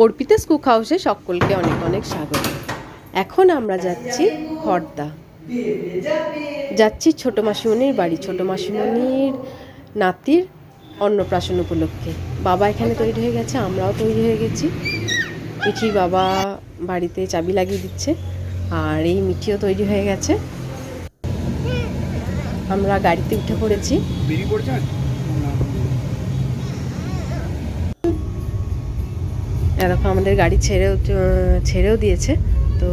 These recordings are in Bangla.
অর্পিতাস কুক হাউসে সকলকে অনেক অনেক স্বাগত। এখন আমরা যাচ্ছি হরদা যাচ্ছি ছোটো মাসিমণির বাড়ি। ছোটো মাসিমণির নাতির অন্নপ্রাশন উপলক্ষে। বাবা এখানে তৈরি হয়ে গেছে, আমরাও তৈরি হয়ে গেছি। মিঠির বাবা বাড়িতে চাবি লাগিয়ে দিচ্ছে আর এই মিঠিও তৈরি হয়ে গেছে। আমরা গাড়িতে উঠে পড়েছি। এরকম আমাদের গাড়ি ছেড়েও ছেড়েও দিয়েছে। তো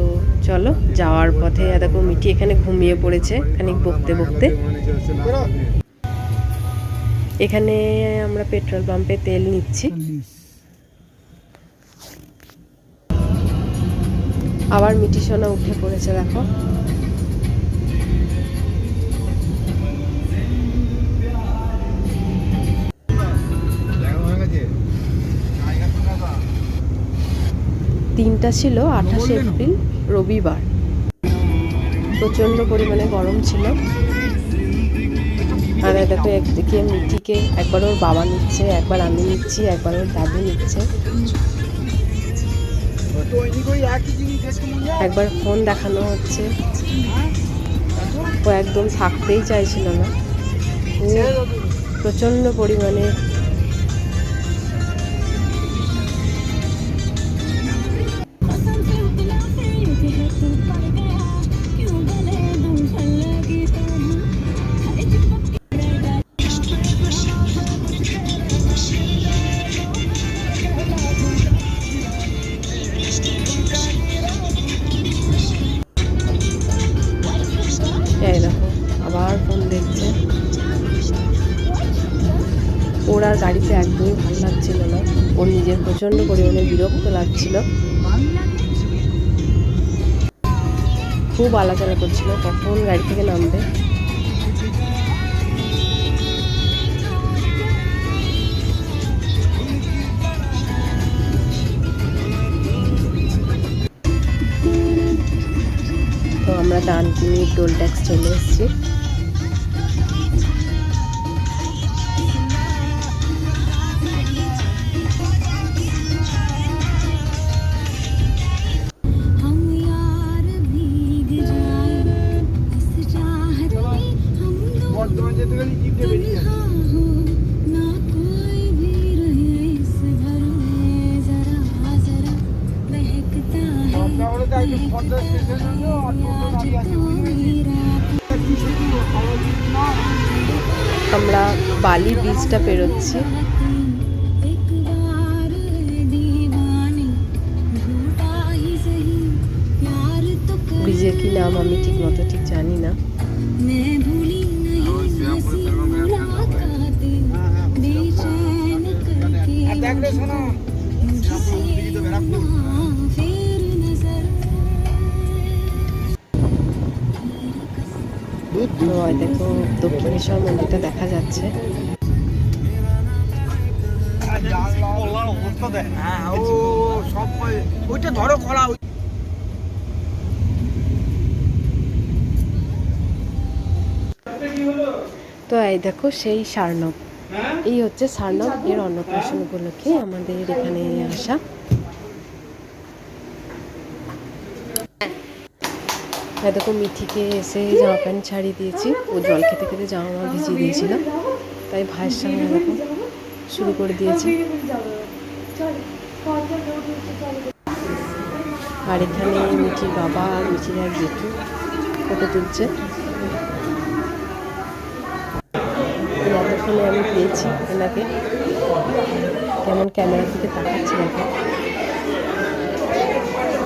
চলো, যাওয়ার পথে এরকম মিটি এখানে ঘুমিয়ে পড়েছে, খানিক বকতে বকতে। এখানে আমরা পেট্রোল পাম্পে তেল নিচ্ছি। আবার মিটি সোনা উঠে পড়েছে, দেখো। দিনটা ছিল আঠাশে এপ্রিল রবিবার। প্রচণ্ড পরিমাণে গরম ছিল। আর এই দেখো একদিকে মিঠিকে একবার ওর বাবা নিচ্ছে একবার আমি নিচ্ছি একবার ওর দাদু নিচ্ছে। একবার ফোন দেখানো হচ্ছে। ও একদম থাকতেই চাইছিল না। প্রচণ্ড পরিমাণে ওর আর গাড়িতে একদমই ভালো লাগছিল না। ওর নিজের প্রচণ্ড পরিমাণে বিরক্ত লাগছিল। খুব আলাচালা করছিল কখন গাড়ি থেকে নামবে। তো আমরা ডানকুনি টোল ট্যাক্স চলে এসেছি। আমরা বালি বীজটা পেরোচ্ছি। ব্রিজের কি নাম আমি ঠিক মতো ঠিক জানি না। আচ্ছা, দেখলে শোনো। তো দেখো দক্ষিণেশ্বর মন্দিরটা দেখা যাচ্ছে। তো এই দেখো সেই সারনব। এই হচ্ছে সারনব, এর অন্নপ্রাশন উপলক্ষে আমাদের এখানে আসা। দেখো মিঠিকে এসে জামা প্যান্ট ছাড়িয়ে দিয়েছি। ও জল খেতে খেতে জামা মা ভিজিয়ে দিয়েছিল। তাই ভাইয়ের সঙ্গে দেখো শুরু করে দিয়েছি। আর এখানে মিঠির বাবা আর মিঠির এক জেঠু ফটো তুলছে। এতক্ষণে আমি পেয়েছি এনাকে কেমন ক্যামেরার দিকে তাকাচ্ছে দেখো।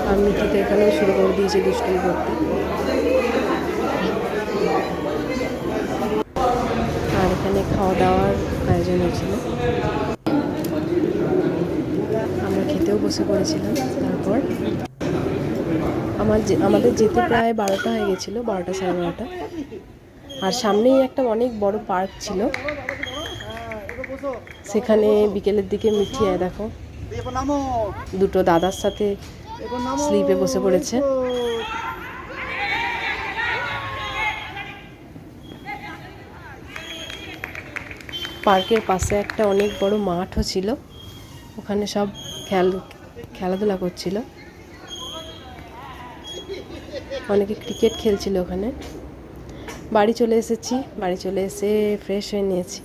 আমি মিঠিকে এখানে শুরু করে দিয়েছি দুষ্টুমি করতে। আর এখানে খাওয়া দাওয়ার আয়োজন হয়েছিল। আমরা খেতেও বসে পড়েছিলাম, তারপর আমার আমাদের যেতে প্রায় বারোটা হয়ে গেছিল, বারোটা সাড়ে বারোটা। আর সামনেই একটা অনেক বড় পার্ক ছিল। সেখানে বিকেলের দিকে মিঠিয়ে দেখো। দুটো দাদার সাথে স্লিপে বসে পড়েছে। পার্কের পাশে একটা অনেক বড় মাঠও ছিল। ওখানে সব খেল, খেলাধুলা করছিল। অনেকে ক্রিকেট খেলছিল ওখানে। বাড়ি চলে এসেছি, বাড়ি চলে এসে ফ্রেশ হয়ে নিয়েছি।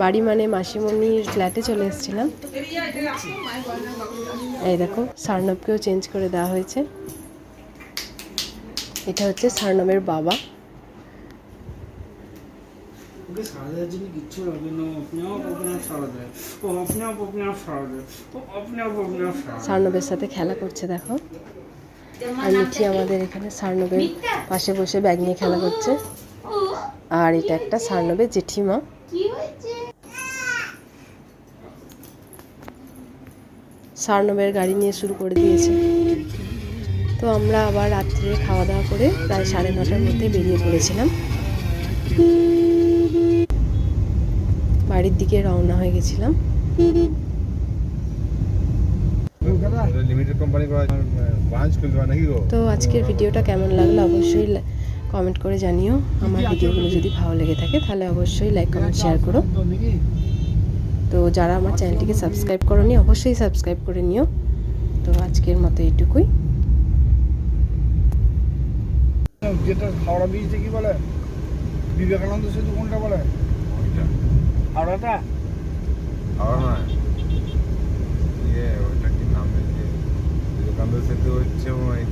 বাড়ি মানে মাসিমণির ফ্ল্যাটে চলে এসেছিলাম। এই দেখো সার্নবকেও চেঞ্জ করে দেওয়া হয়েছে। এটা হচ্ছে সার্নবের বাবা। সার্নবের সাথে খেলা করছে দেখো। আর মিঠি আমাদের এখানে সার্নবের পাশে বসে ব্যাগ নিয়ে খেলা করছে। আর এটা একটা সার্নবের জেঠিমা। সার্নবের গাড়ি নিয়ে শুরু করে দিয়েছে। তো আমরা আবার রাত্রে খাওয়া দাওয়া করে প্রায় সাড়ে নটার মধ্যে বেরিয়ে পড়েছিলাম। বাড়ির দিকে রওনা হয়ে গেছিলাম। তো আজকের ভিডিওটা কেমন লাগল অবশ্যই কমেন্ট করে জানিও। আমার ভিডিওগুলো যদি ভালো লেগে থাকে তাহলে অবশ্যই লাইক কমেন্ট শেয়ার করো। তো যারা আমার চ্যানেলটিকে সাবস্ক্রাইব করোনি অবশ্যই সাবস্ক্রাইব করে নিও। তো আজকের মতো এটুকুই যেটা হাওড়া কি বলে? বিবেকানন্দ সেতু কোনটা বলে? হাওড়াটা? আবার না ইয়ে ওইটা কি নাম? বিবেকানন্দ সেতু হচ্ছে ওই